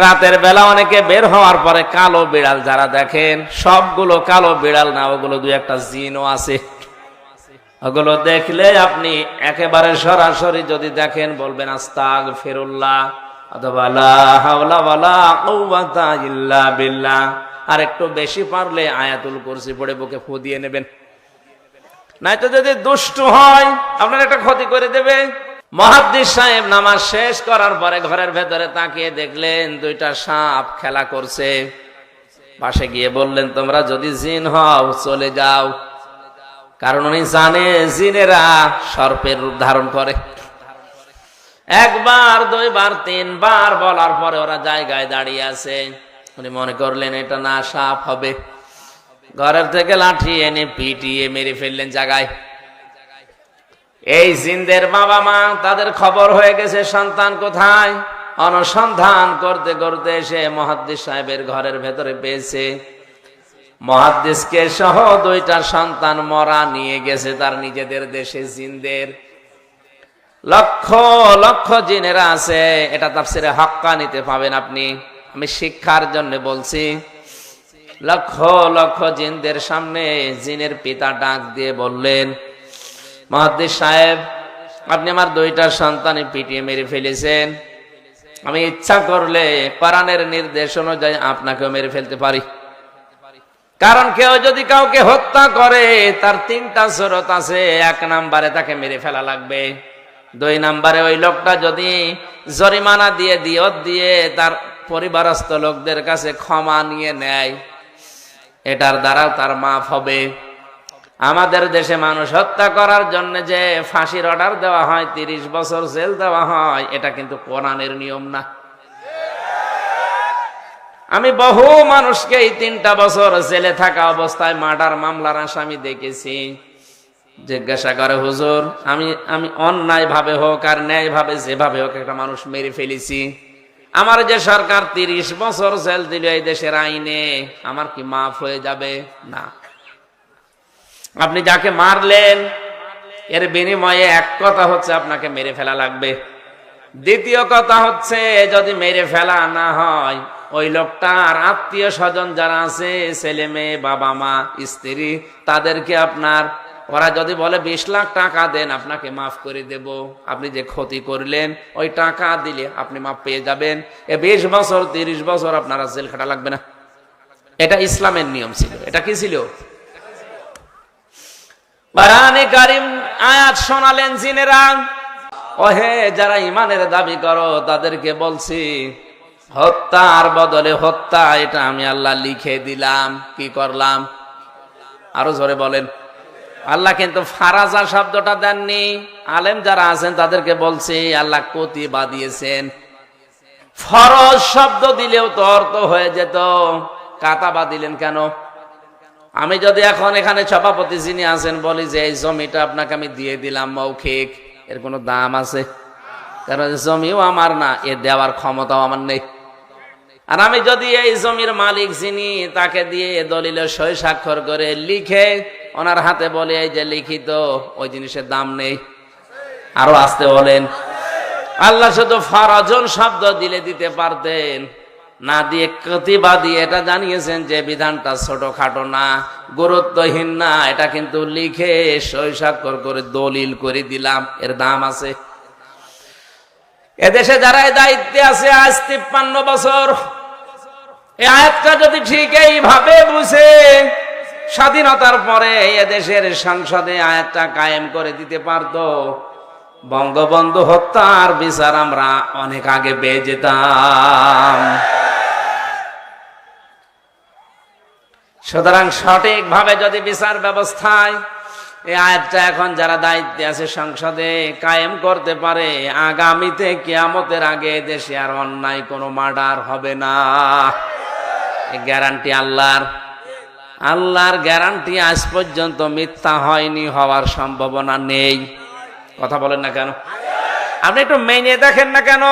রাতের বেলা অনেকে বের হওয়ার পরে কালো বিড়াল যারা দেখেন, সবগুলো কালো বিড়াল না, ওগুলো দুই একটা জিনও আছে। ওগুলো দেখলে আপনি একেবারে সরাসরি যদি দেখেন, বলবেন আস্তাগ ফেরুল্লাহ আর একটু বেশি পারলে আয়াতুল কুরসি পড়ে বুকে ফু দিয়ে নেবেন। নয়তো যদি দুষ্টু হয়, আপনার একটা ক্ষতি করে দেবে। মহাদ্দিস সাহেব নামাজ শেষ করার পরে ঘরের ভেতরে তাকিয়ে দেখলেন দুইটা সাপ খেলা করছে। পাশে গিয়ে বললেন, তোমরা যদি জিন হও, চলে যাও। কারণ উনি জানে জিনেরা সর্পের রূপ ধারণ করে। একবার, দুইবার, তিনবার বলার পরে ওরা জায়গায় দাঁড়িয়ে আছে। উনি মনে করলেন, এটা না সাপ হবে। ঘরের থেকে লাঠি এনে পিটিয়ে মেরে ফেললেন জায়গায়। এই জিনদের বাবা মা, তাদের খবর হয়ে গেছে, সন্তান কোথায়? অনুসন্ধান করতে করতে এসে মহাদ্দিস সাহেবের ঘরের ভেতরে পেয়েছে। মহাদ্দিসকে সহ দুইটা সন্তান মরা নিয়ে গেছে তার নিজেদের দেশে জিনদের। লক্ষ লক্ষ জিনেরা আছে, এটা তার তাফসিরে হক্কা নিতে পাবেন আপনি। আমি শিক্ষার জন্য বলছি, লক্ষ লক্ষ জিনদের সামনে জিনের পিতা ডাক দিয়ে বললেন মহাদ্দিস সাহেব, আপনি আমার দুইটা সন্তানে পিটিয়ে মেরে ফেলেছেন। আমি ইচ্ছা করলে কোরআনের নির্দেশ অনুযায়ী আপনাকেও মেরে ফেলতে পারি। কারণ কেউ যদি কাউকে হত্যা করে, তার তিনটা স্রোত আছে, এক নাম্বারে তাকে মেরে ফেলা লাগবে। দুই নাম্বারে ওই লোকটা যদি জরিমানা দিয়ে, দিয়ত দিয়ে তার পরিবারস্থ লোকদের কাছে ক্ষমা নিয়ে নেয়, এটার দ্বারা তার মাফ হবে। আমাদের দেশে মানুষ হত্যা করার জন্য যে ফাঁসির অর্ডার দেওয়া হয়, তিরিশ বছর জেল দেওয়া হয়, এটা কিন্তু কোরআনের নিয়ম না। আমি বহু মানুষকে এই তিনটা বছর জেলে থাকা অবস্থায় মার্ডার মামলার আসামি দেখেছি। জিজ্ঞাসা করে, হুজুর, আমি আমি অন্যায় ভাবে হোক আর ন্যায় ভাবে যেভাবে হোক একটা মানুষ মেরে ফেলেছি। আমার যে সরকার তিরিশ বছর জেল দিল এই দেশের আইনে, আমার কি মাফ হয়ে যাবে? না। আপনি যাকে মারলেন, এর বিনিময়ে এক কথা হচ্ছে আপনাকে মেরে ফেলা লাগবে। দ্বিতীয় কথা হচ্ছে, যদি মেরে ফেলা না হয়, ওই লোকটার আত্মীয় স্বজন যারা আছে, ছেলে মেয়ে, বাবা মা, স্ত্রী, তাদেরকে আপনার, ওরা যদি বলে, বিশ লাখ টাকা দেন, আপনাকে মাফ করে দেব। আপনি যে ক্ষতি করলেন, ওই টাকা দিলে আপনি মাফ পেয়ে যাবেন। এ বিশ বছর, তিরিশ বছর আপনারা জেল খাটা লাগবে না। এটা ইসলামের নিয়ম ছিল। এটা কি ছিল? বারানে কারিম আয়াত শোনালেন জিনেরা, ওহে যারা ইমানের দাবি করো, তাদেরকে বলছি, হত্যার বদলে হত্যা, এটা আমি আল্লাহ লিখে দিলাম। কি করলাম? আরও জোরে বলেন। আল্লাহ কিন্তু ফারাজা শব্দটা দেননি। আলেম যারা আছেন, তাদেরকে বলছি, আল্লাহ কতি বাদিয়েছেন ফরজ শব্দ দিলেও তো অর্থ হয়ে যেত। কাতা বা দিলেন কেন? আমি যদি এখন এখানে সভাপতি যিনি আছেন বলি যে, এই জমিটা আপনাকে আমি দিয়ে দিলাম মৌখিক, এর কোনো দাম আছে? কারণ জমিও আমার না, এ দেওয়ার ক্ষমতাও আমার নেই। আর আমি যদি এই জমির মালিক যিনি, তাকে দিয়ে দলিলের সই স্বাক্ষর করে লিখে ওনার হাতে বলে, এই যে লিখিত, ওই জিনিসের দাম নেই। আরও আসতে বলেন। আল্লাহ শুধু ফরজন শব্দ দিলে দিতে পারতেন। না দিয়ে প্রতিবাদী এটা জানিয়েছেন যে বিধানটা ছোটখাটো না, গুরুত্বহীন না, এটা কিন্তু লিখে স্বাক্ষর করে দলিল করে দিলাম, এর দাম আছে। এদেশে যারা দায়িত্বে আছে, আজ তিপ্পান্ন বছর। এই আয়াতটা যদি ঠিক এইভাবে বুঝে, স্বাধীনতার পরে এদেশের সংসদে আয়াতটা কায়েম করে দিতে পারতো। বঙ্গবন্ধু হত্যার বিচার আমরা অনেক আগে পেয়ে যেতাম। সুতরাং সঠিকভাবে যদি বিচার ব্যবস্থায়, এই আয়াতটা এখন যারা দায়িত্বে আছে সংসদে কায়েম করতে পারে, আগামীতে কেয়ামতের আগে দেশে আর অন্যায় কোনো মার্ডার হবে না। গ্যারান্টি আল্লাহর আল্লাহর গ্যারান্টি আজ পর্যন্ত মিথ্যা হয়নি, হওয়ার সম্ভাবনা নেই। কথা বলেন না কেন? আপনি একটু মেনে দেখেন না কেন?